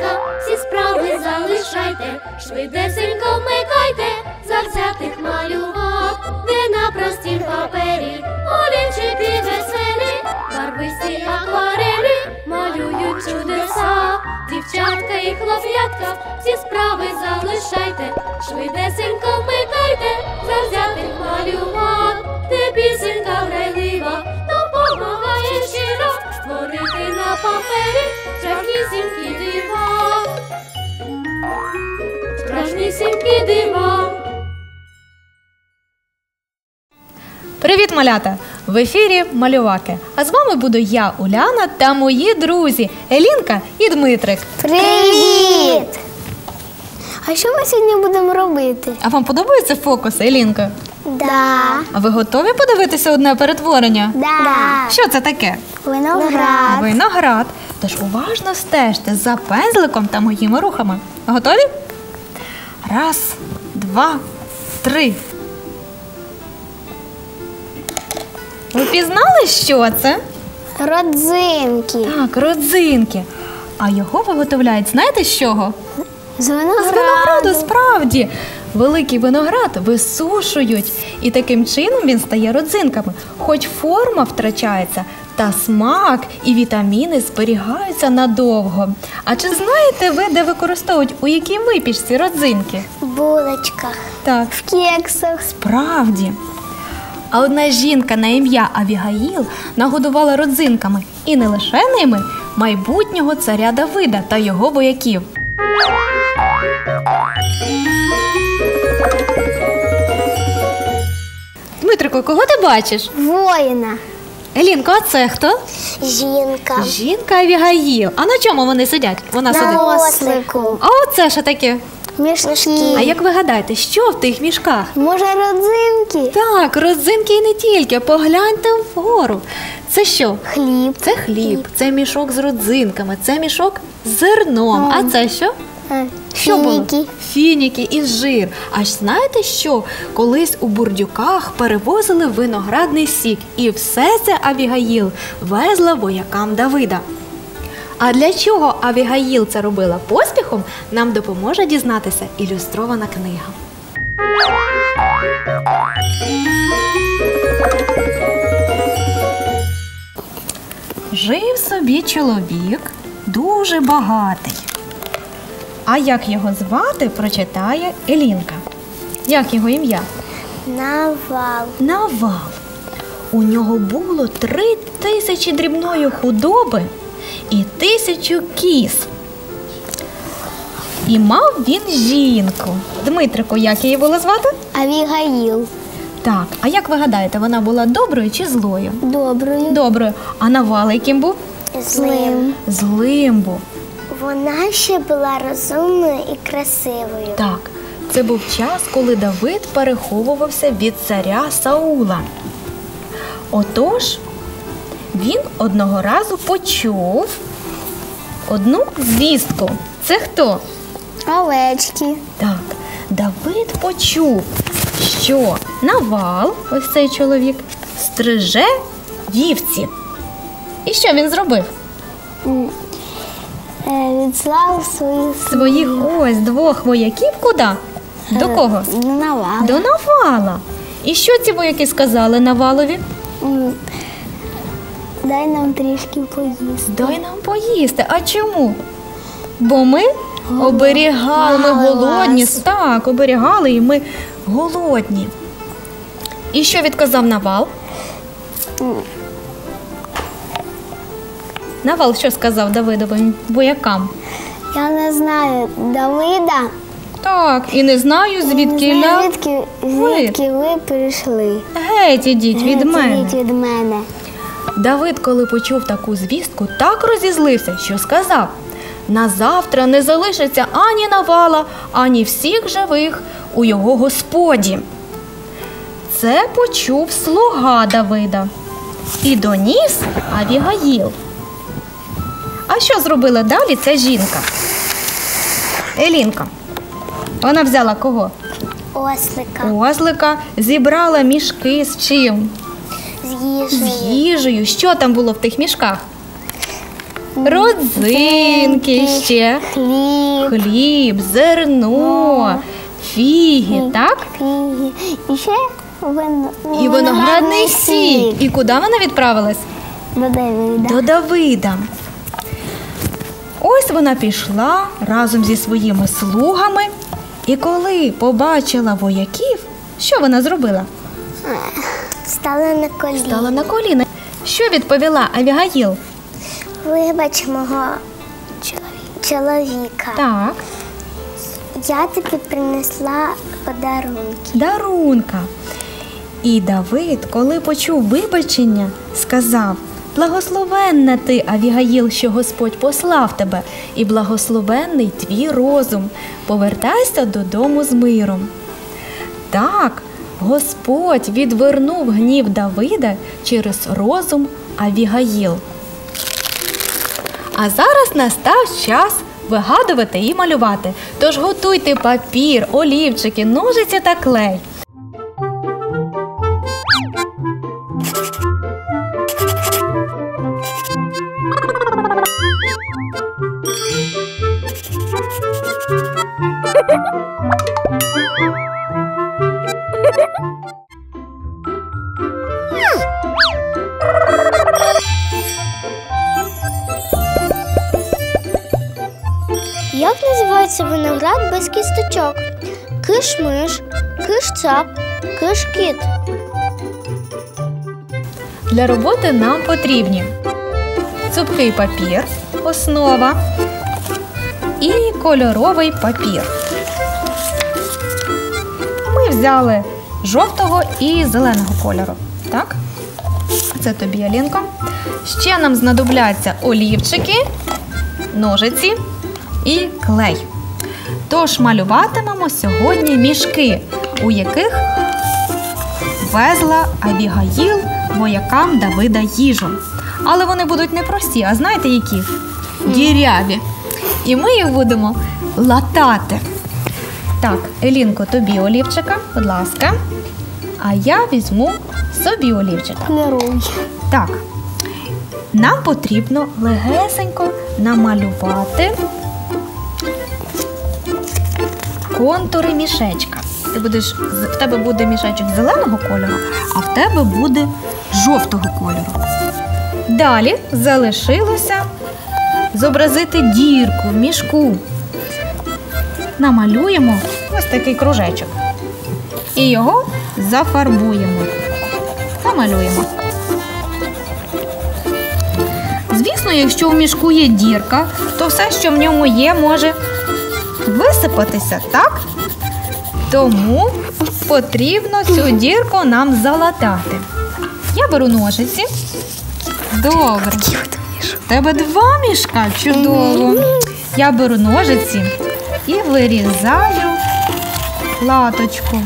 малятка, всі справи залишайте, швидесенько вмикайте, завзятих малював, де на простім папері, олівчики веселі, барвисті акварелі малюють чудеса, дівчатка і хлоп'ятка, всі справи залишайте, швидесенько вмикайте, завзятих малював, де пісенька грайлива, допомагає щиро створити на папері страшнісінькі Страшнісінькі дива. Привіт, малята! В ефірі Малюваки. А з вами буду я, Уляна, та мої друзі Елінка і Дмитрик. Привіт! А що ми сьогодні будемо робити? А вам подобаються фокуси, Елінка? Да. А ви готові подивитися одне перетворення? Да. Що це таке? Виноград. Виноград. Тож уважно стежте за пензликом та моїми рухами. Готові? Раз, два, три. Ви пізнали, що це? Родзинки. Так, родзинки. А його виготовляють, знаєте з чого? З З винограду, винограду. справді. Великий виноград висушують, і таким чином він стає родзинками. Хоч форма втрачається, та смак і вітаміни зберігаються надовго. А чи знаєте ви, де використовують у якій випічці родзинки? В булочках. Так, В кексах. Правді. А одна жінка на ім'я Авігаїл нагодувала родзинками і не лише ними майбутнього царя Давида та його вояків. Дмитрико, кого ти бачиш? Воїна. Елінко, а це хто? Жінка. Жінка Авігаїл. А на чому вони сидять? Вона сидить. На ослику. А оце що таке? Мішки. А як ви гадаєте, що в тих мішках? Може, родзинки? Так, родзинки і не тільки. Погляньте вгору. Це що? Хліб. Це хліб, це мішок з родзинками, це мішок з зерном. А це що? Е, Що було? Фініки. Фініки і жир. Аж знаєте що? Колись у бурдюках перевозили виноградний сік, і все це Авігаїл везла воякам Давида. А для чого Авігаїл це робила поспіхом, нам допоможе дізнатися ілюстрована книга. Жив собі чоловік дуже багатий. А як його звати, прочитає Елінка. Як його ім'я? Навал. Навал. У нього було три тисячі дрібної худоби і тисячу кіз. І мав він жінку. Дмитрику, як її було звати? Авігаїл. Так, а як ви гадаєте, вона була доброю чи злою? Доброю. Доброю. А Навал яким був? Злим. Злим був. Вона ще була розумною і красивою. Так, це був час, коли Давид переховувався від царя Саула. Отож, він одного разу почув одну звістку. Це хто? Овечки. Так, Давид почув, що Навал, ось цей чоловік, стриже вівці. І що він зробив? Е, Відслав своїх Своїх ось двох вояків куди? До кого? Навал. До Навала. І що ці вояки сказали Навалові? Дай нам трішки поїсти. Дай нам поїсти. А чому? Бо ми оберігали, ми голодні. вас. Так, оберігали і ми голодні. І що відказав Навал? Навал що сказав Давидовим воякам? Я не знаю Давида. Так, і не знаю, звідки не знаю, звідки, звідки ви прийшли. Геть ідіть від мене. ідіть від мене. Давид, коли почув таку звістку, так розізлився, що сказав: назавтра не залишиться ані навала, ані всіх живих у його господі. Це почув слуга Давида і доніс Авігаїл. А що зробила далі ця жінка? Елінка. Вона взяла кого? Ослика Ослика, зібрала мішки з чим? з їжею. З їжею. Що там було в тих мішках? родзинки ще, Хліб, хліб, зерно, фіги, так? фіги. І ще вин... І виноградний сік. І куди вона відправилась? До Давида. До Давида. Ось вона пішла разом зі своїми слугами, і коли побачила вояків, що вона зробила? Стала на коліна. Стала на коліна. Що відповіла Авігаїл? Вибач мого чоловіка. Так, Я тобі принесла подарунки. дарунка. І Давид, коли почув вибачення, сказав: Благословенна ти, Авігаїл, що Господь послав тебе, і благословенний твій розум. Повертайся додому з миром. Так, Господь відвернув гнів Давида через розум Авігаїл. А зараз настав час вигадувати і малювати. Тож готуйте папір, олівчики, ножиці та клей. Виноград кісточок? Киш-миш, киш-цап, киш-кіт. Для роботи нам потрібні цупкий папір, основа і кольоровий папір. Ми взяли жовтого і зеленого кольору. Так? Це тобі, Алінко. Ще нам знадобляться олівчики, ножиці і клей. Тож малюватимемо сьогодні мішки, у яких везла Авігаїл воякам Давида їжу. Але вони будуть не прості, а знаєте які? Діряві. І ми їх будемо латати. Так, Елінко, тобі олівчика, будь ласка. А я візьму собі олівчика. Кольоровий. Так, нам потрібно легесенько намалювати контури мішечка. Ти будеш, в тебе буде мішечок зеленого кольору, а в тебе буде жовтого кольору. Далі залишилося зобразити дірку в мішку. Намалюємо ось такий кружечок. І його зафарбуємо. Намалюємо. Звісно, якщо в мішку є дірка, то все, що в ньому є, може висипатися, так? Тому потрібно цю дірку нам залатати. Я беру ножиці. Добре. Тебе два мішка чудово. Я беру ножиці і вирізаю латочку.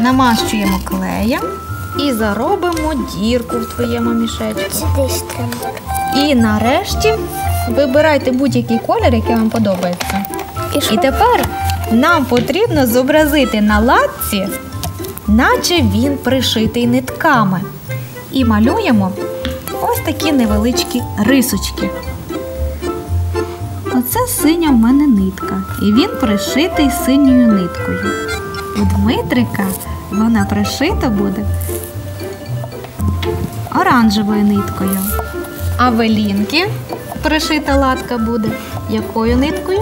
Намащуємо клеєм і заробимо дірку в твоєму мішечку. І нарешті вибирайте будь-який колір, який вам подобається. І? І тепер нам потрібно зобразити на латці, наче він пришитий нитками. І малюємо ось такі невеличкі рисочки. Оце синя в мене нитка, і він пришитий синьою ниткою. У Дмитрика вона пришита буде оранжевою ниткою. А в Елінки пришита латка буде якою ниткою?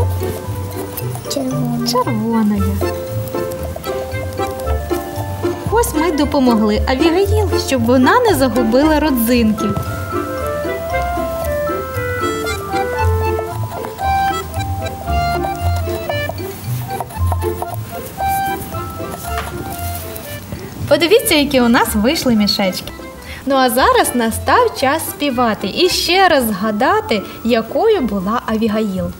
Червоний. червоною. Ось ми допомогли Авігаїл, щоб вона не загубила родзинки. Подивіться, які у нас вийшли мішечки. Ну а зараз настав час співати і ще раз згадати, якою була Авігаїл.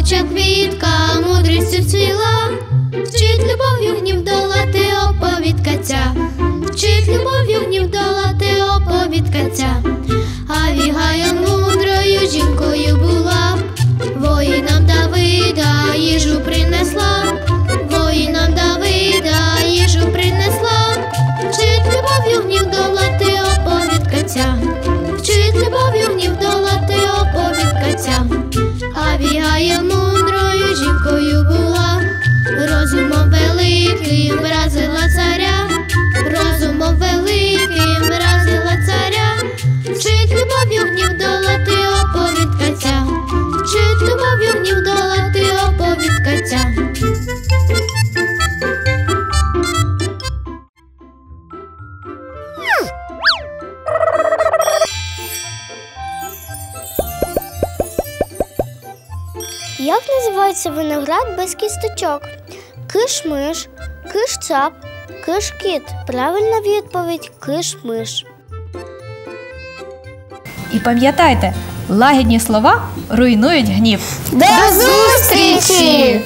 Пахуча квітка мудрістю цвіла, вчить любов'ю гнів долати оповідка ця, вчить любов'ю гнів долати оповідка ця, Як називається виноград без кісточок? Киш-миш, киш-цап, киш-кіт. Правильна відповідь киш-миш. І пам'ятайте, лагідні слова руйнують гнів. До зустрічі!